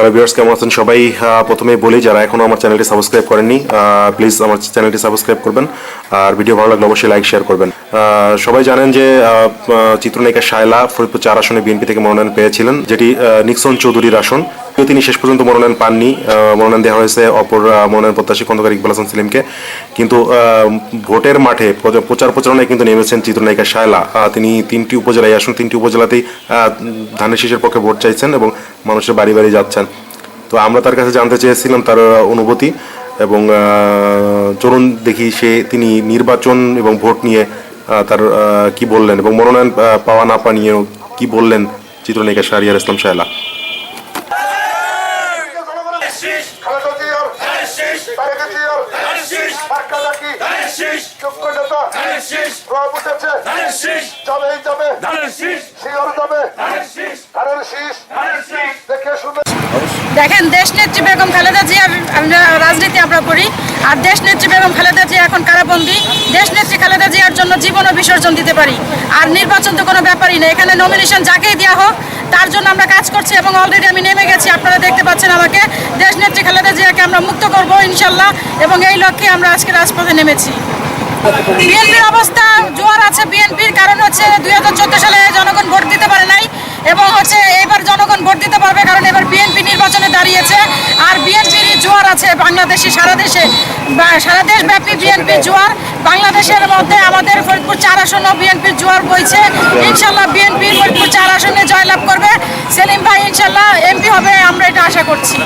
Hello viewers কেমন আছেন সবাই? প্রথমেই বলি, যারা এখনও আমার চ্যানেলটি সাবস্ক্রাইব করেননি প্লিজ আমার চ্যানেলটি সাবস্ক্রাইব করবেন, আর ভিডিও ভালো লাগলে অবশ্যই লাইক শেয়ার করবেন। সবাই জানেন যে চিত্রনায়িকা শায়লা ফরিদপুর চার আসনে বিএনপি থেকে মনোনয়ন পেয়েছিলেন, যেটি নিক্সন চৌধুরীর আসন। কিন্তু তিনি শেষ পর্যন্ত মনোনয়ন পাননি। মনোনয়ন দেওয়া হয়েছে অপর মনোনয়ন প্রত্যাশী খন্দকার ইকবাল হাসান সেলিমকে। কিন্তু ভোটের মাঠে প্রচার- প্রচার প্রচারণায় কিন্তু নেমেছেন চিত্রনায়িকা শায়লা। তিনি তিনটি উপজেলায় আসুন, তিনটি উপজেলাতেই ধানের শীষের পক্ষে ভোট চাইছেন এবং মানুষের বাড়ি বাড়ি যাচ্ছেন। তো আমরা তার কাছে জানতে চেয়েছিলাম তার অনুভূতি এবং চলুন দেখি সে, তিনি নির্বাচন এবং ভোট নিয়ে তার কি বললেন এবং মনোনয়ন পাওয়া না পা নিয়েও কি বললেন চিত্রনায়িকা শাহরিয়ার ইসলাম শায়লা শীষ খালেদা দেখেন দেশ নেত্রী বেগম খালেদা জিয়ার আমরা রাজনীতি আমরা করি আর দেশ নেত্রী বেগম খালেদা জিয়া এখন কারাবন্দি। দেশ নেত্রী খালেদা জিয়ার জন্য জীবনও বিসর্জন দিতে পারি। আর নির্বাচন তো কোনো ব্যাপারই না। এখানে নমিনেশন যাকেই দেওয়া হোক তার জন্য কাজ করছি এবং অলরেডি আমি নেমে গেছি। আপনারা দেখতে পাচ্ছেন আমাকে। দেশ নেত্রী খালেদা জিয়াকে আমরা মুক্ত করব, ইনশাল্লাহ। এবং এই লক্ষ্যে আমরা আজকে রাজপথে নেমেছি। বিএনপির অবস্থা জোয়ার আছে। বিএনপির কারণ হচ্ছে দুই হাজার চোদ্দ সালে জনগণ ভোট দিতে পারে নাই এবং হচ্ছে এবার জনগণ ভোট দিতে পারবে কারণ এবার বিএনপি নির্বাচনে দাঁড়িয়েছে। আর বিএনপির জোয়ার আছে বাংলাদেশে, সারা দেশে সারা দেশব্যাপী বিএনপির জোয়ার। বাংলাদেশের মধ্যে আমাদের ফরিদপুর চার আসনও বিএনপির জোয়ার বইছে। ইনশাল্লাহ বিএনপি ফরিদপুর চার আসনে জয়লাভ করবে। সেলিম ভাই, ইনশাল্লাহ এমপি হবে, আমরা এটা আশা করছি।